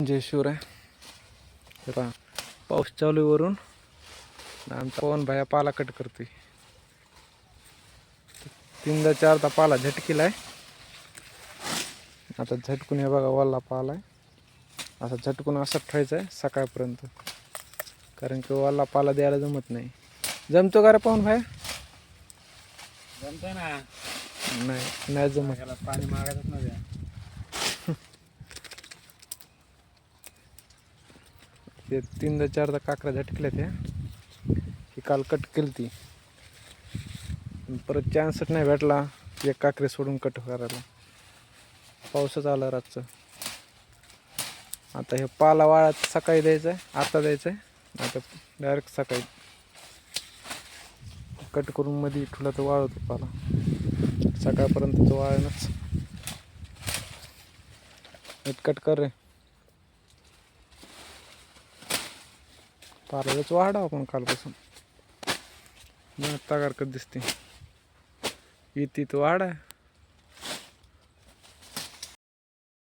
जय शिवराय. जरा पाऊस चालू आहे वरून. आमचा पवन भाया पाला कट करतोय. तीनदा चारदा पाला झटकीलाय. आता झटकून हे बघा वल्ला पाला आहे. असा झटकून असा ठेवायचा आहे सकाळपर्यंत. कारण की वल्ला पाला द्यायला जमत नाही. जमतो का रे पवन भाया? जमतंय ना. नाही नाही जमत. पाणी मागायचंच नाही ते तीनदा चारदा काकरा झटकल्या त्या. ही काल कट केली ती. परत चान्सच नाही भेटला. एक काकरे सोडून कट करायला. पाऊसच आला रातचं. आता हे पाला वाळात सकाळी द्यायचं आहे आता द्यायचं आहे आता डायरेक्ट सकाळी. कट करून मध्ये ठेवला तर वाळवतो पाला. सकाळपर्यंत तो वाळणच कट कर रे. पार्लरच वाढा आपण कालपासून. मग तगार दिसते. येते तर वाढा